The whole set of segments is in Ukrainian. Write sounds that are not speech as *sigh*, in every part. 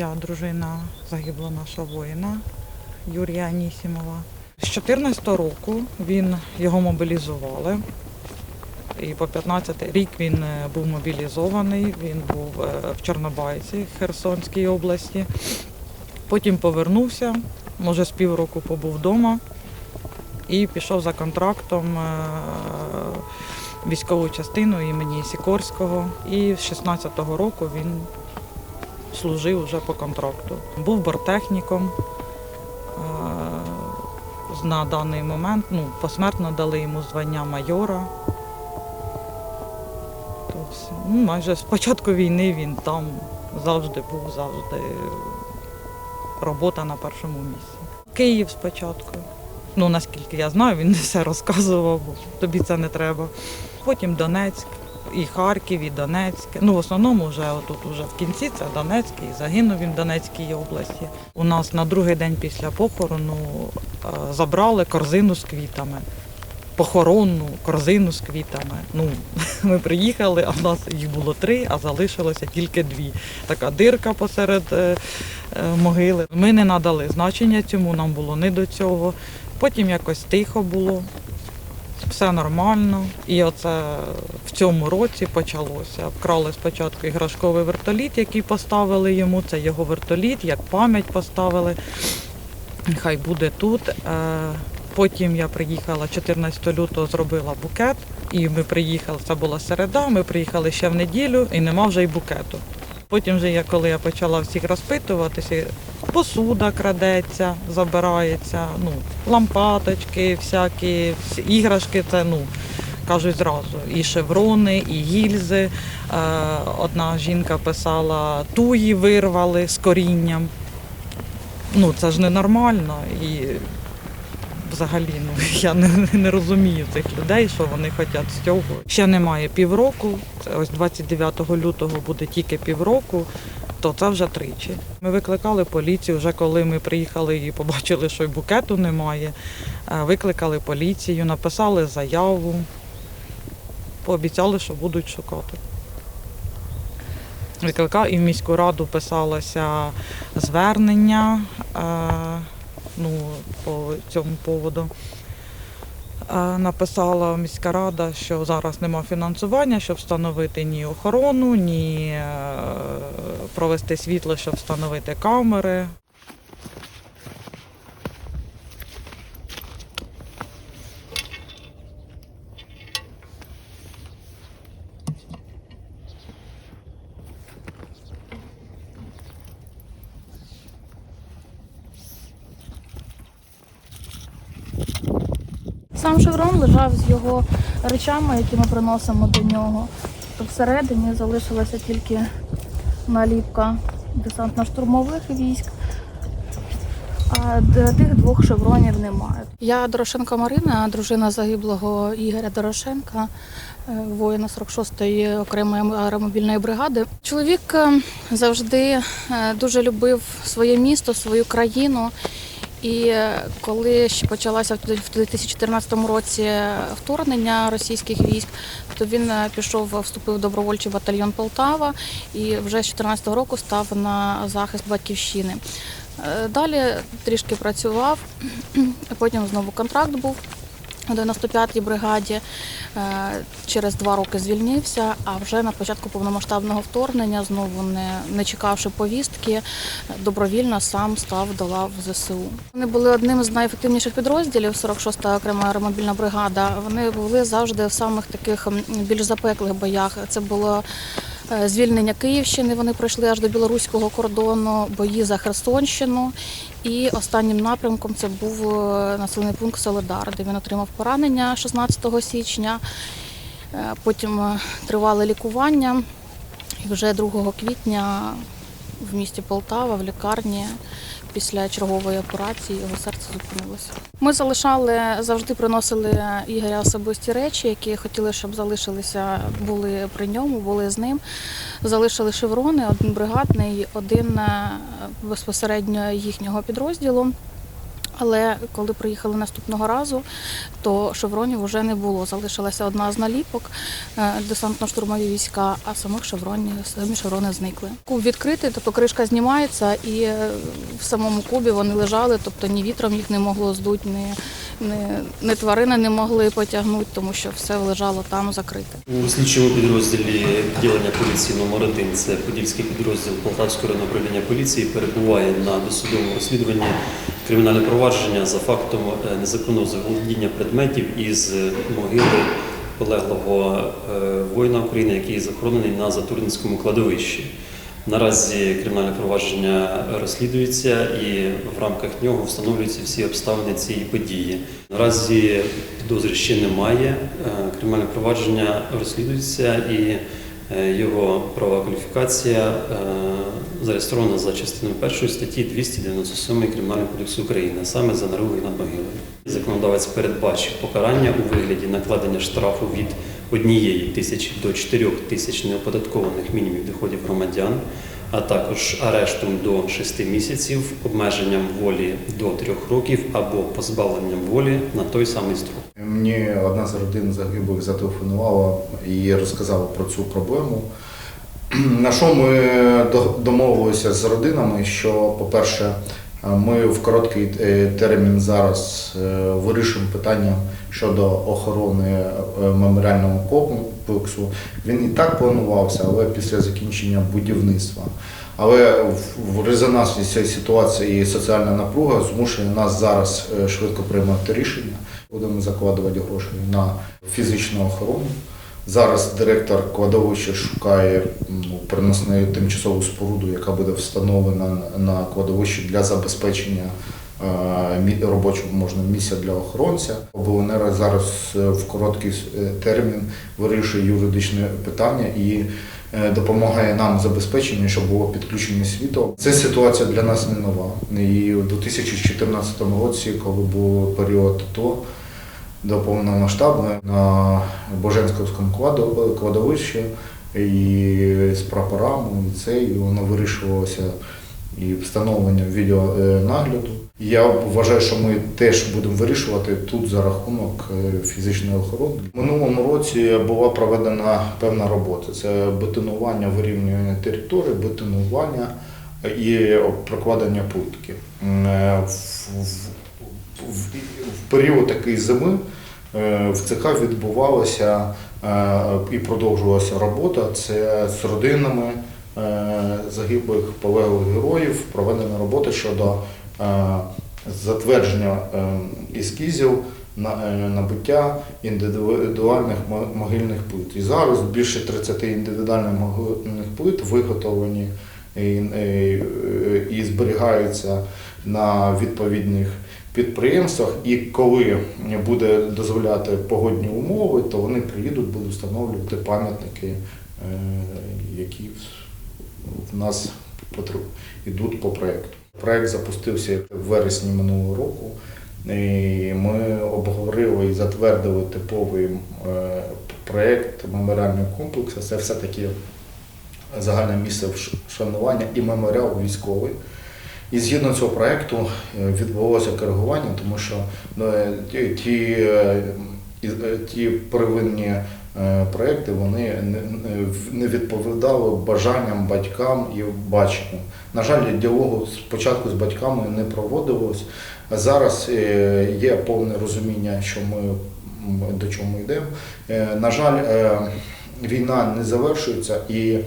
Я дружина загиблого нашого воїна Юрія Анісімова. З 14 року він його мобілізували. І по 15 рік він е, був мобілізований, він був е, в Чорнобайці, Херсонській області. Потім повернувся, може з півроку побув вдома і пішов за контрактом е, військову частину імені Сікорського. І з 16-го року він служив вже по контракту. Був бортехніком. Е, На даний момент ну, посмертно дали йому звання майора. То все. Ну, майже з початку війни він там завжди був, завжди робота на першому місці. Київ спочатку. Ну, наскільки я знаю, він *laughs* не все розказував, бо тобі це не треба. Потім Донецьк, і Харків, і Донецьк. Ну, в основному вже тут уже в кінці це Донецьк, і загинув він в Донецькій області. У нас на другий день після похорону е, забрали корзину з квітами. Похоронну корзину з квітами. Ну, *laughs* ми приїхали, а в нас їх було три, а залишилося тільки дві. Така дирка посеред е, е, могили. Ми не надали значення цьому, нам було не до цього. Потім якось тихо було, все нормально. І оце в цьому році почалося. Вкрали спочатку іграшковий вертоліт, який поставили йому. Це його вертоліт, як пам'ять поставили. Хай буде тут. Е, Потім я приїхала 14 лютого, зробила букет, і ми приїхали. Це була середа. Ми приїхали ще в неділю, і нема вже й букету. Потім, вже я, коли я почала всіх розпитуватися, посуда крадеться, забирається, ну, лампаточки, всякі іграшки, це ну. Кажуть зразу, і шеврони, і гільзи. Е, одна жінка писала, туї вирвали з корінням. Ну, це ж ненормально. І взагалі ну, *laughs* я не, не розумію цих людей, що вони хочуть з цього. Ще немає півроку. Ось 29 лютого буде тільки півроку, то це вже тричі. Ми викликали поліцію, вже коли ми приїхали і побачили, що й букету немає. е, Викликали поліцію, написали заяву, пообіцяли, що будуть шукати. Викликав і в міську раду писалося звернення е, ну, по цьому поводу. Е, Написала міська рада, що зараз нема фінансування, щоб встановити ні охорону, ні е, провести світло, щоб встановити камери. Сам шеврон лежав з його речами, які ми приносимо до нього. То всередині залишилася тільки наліпка десантно-штурмових військ. А тих двох шевронів немає. Я Дорошенко Марина, дружина загиблого Ігоря Дорошенка, е, воїна 46-ї окремої аеромобільної бригади. Чоловік е, завжди е, дуже любив своє місто, свою країну. І е, коли ще почалося в 2014 році вторгнення російських військ, то він е, пішов, вступив в добровольчий батальйон Полтава і вже з 2014 року став на захист батьківщини. Е, Далі трішки працював, *clears throat* потім знову контракт був у 95-й бригаді. Е, Через два роки звільнився, а вже на початку повномасштабного вторгнення, знову не, не чекавши повістки, добровільно сам став до лав ЗСУ. Вони були одним з найефективніших підрозділів 46-та окрема аеромобільна бригада. Вони були завжди в самих таких більш запеклих боях. Це було звільнення Київщини. Вони пройшли аж до білоруського кордону, бої за Херсонщину. І останнім напрямком це був е, населений пункт Солидар, де він отримав поранення 16 січня. Е, Потім тривали лікування. І вже 2 квітня в місті Полтава, в лікарні, після чергової операції його серце зупинилося. Ми залишали, завжди приносили Ігоря особисті речі, які хотіли, щоб залишилися, були при ньому, були з ним. Залишили шеврони, один бригадний, один е, безпосередньо їхнього підрозділу. Але коли приїхали наступного разу, то шевронів вже не було. Залишилася одна з наліпок е, десантно-штурмові війська, а самих шевронів самі шеврони зникли. Куб відкритий, тобто кришка знімається, і е, в самому кубі вони лежали, тобто ні вітром їх не могло здути, ні, ні, ні тварини не могли потягнути, тому що все лежало там закрите. У слідчому підрозділі відділення поліції номер 1 це Подільський підрозділ Полтавського районного управління поліції, перебуває на досудовому розслідуванні кримінальне провадження за фактом е, незаконного заволодіння предметів із е, могили полеглого е, воїна України, який захоронений на Затуринському кладовищі. Наразі кримінальне провадження розслідується і в рамках нього встановлюються всі обставини цієї події. Наразі підозри ще немає. Кримінальне провадження розслідується і його права кваліфікація е, зареєстрована за частиною першої статті 297 Кримінального кодексу України, саме за наругою над могилою. Законодавець передбачив покарання у вигляді накладення штрафу від однієї тисячі до чотирьох тисяч неоподаткованих мінімумів доходів громадян, а також арештом до 6 місяців, обмеженням волі до 3 років або позбавленням волі на той самий строк. Мені одна з родин загиблих зателефонувала і розказала про цю проблему. *clears throat* На що ми домовилися з родинами, що, по-перше, ми в короткий е, термін зараз е, вирішимо питання щодо охорони е, меморіального комплексу. Він і так планувався, але після закінчення будівництва. Але в- резонансі цієї ситуації і соціальна напруга змушує нас зараз швидко приймати рішення. Будемо закладувати гроші на фізичну охорону. Зараз директор кладовища шукає ну, тимчасову споруду, яка буде встановлена на кладовищі для забезпечення е, робочого можна місця для охоронця. Обленера зараз е, в короткий е, термін вирішує юридичне питання і допомагає нам в забезпеченні, щоб було підключення світла. Це ситуація для нас не нова. І у 2014 році, коли був період АТО, до повномасштабної на Боженськовському кладовищі і з прапорами, і це, і воно вирішувалося і встановлення відеонагляду. Я вважаю, що ми теж будемо вирішувати тут за рахунок е, фізичної охорони. Минулому році була проведена певна робота. Це бетонування, вирівнювання території, бетонування і прокладення плитки. В- період такої зими е, в ЦК відбувалася е, і продовжувалася робота. Це з родинами е, загиблих полеглих героїв проведена робота щодо затвердження ескізів на набуття індивідуальних могильних плит. І зараз більше 30 індивідуальних могильних плит виготовлені і зберігаються на відповідних підприємствах. І коли буде дозволяти погодні умови, то вони приїдуть, будуть встановлювати пам'ятники, е, які в- нас йдуть по проєкту. Проєкт запустився в вересні минулого року. І ми обговорили і затвердили типовий е, проєкт меморіального комплексу. Це все-таки загальне місце вш- вшанування і меморіал військовий. І згідно цього проєкту е, відбулося коригування, тому що е, ті, ті, е, первинні проєкти вони не- відповідали бажанням батькам і баченню. На жаль, діалогу спочатку з батьками не проводилось. Зараз є повне розуміння, що ми до чого ми йдемо. На жаль, війна не завершується і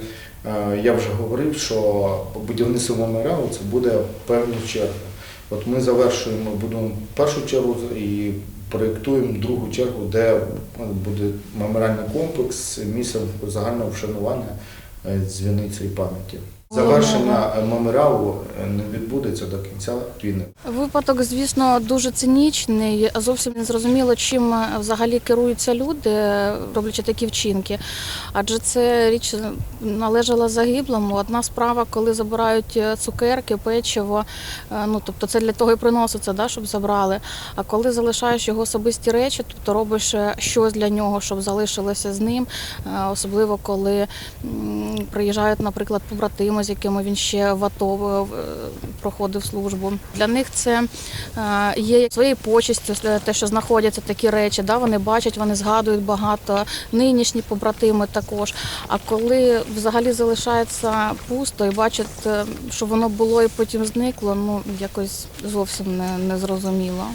Е, Я вже говорив, що будівництво меморіалу це буде певні черги. От ми завершуємо, будемо першу чергу і проєктуємо другу чергу, де буде меморіальний комплекс, місцем загального вшанування е, дзвіниці і пам'яті. Завершення меморіалу е, не відбудеться до кінця війни. Випадок, звісно, дуже цинічний. Зовсім не зрозуміло, чим е, взагалі керуються люди, е, роблячи такі вчинки. Адже це річ належала загиблому. Одна справа, коли забирають цукерки, печиво. Ну тобто це для того і приноситься, да, щоб забрали. А коли залишаєш його особисті речі, тобто робиш щось для нього, щоб залишилося з ним, особливо коли приїжджають, наприклад, побратими, з якими він ще в АТО е, проходив службу. Для них це е, є своєю почестю, е, те, що знаходяться такі речі. Да, вони бачать, вони згадують багато нинішні побратими також. А коли взагалі залишається пусто і бачать, що воно було і потім зникло, ну якось зовсім не, не зрозуміло.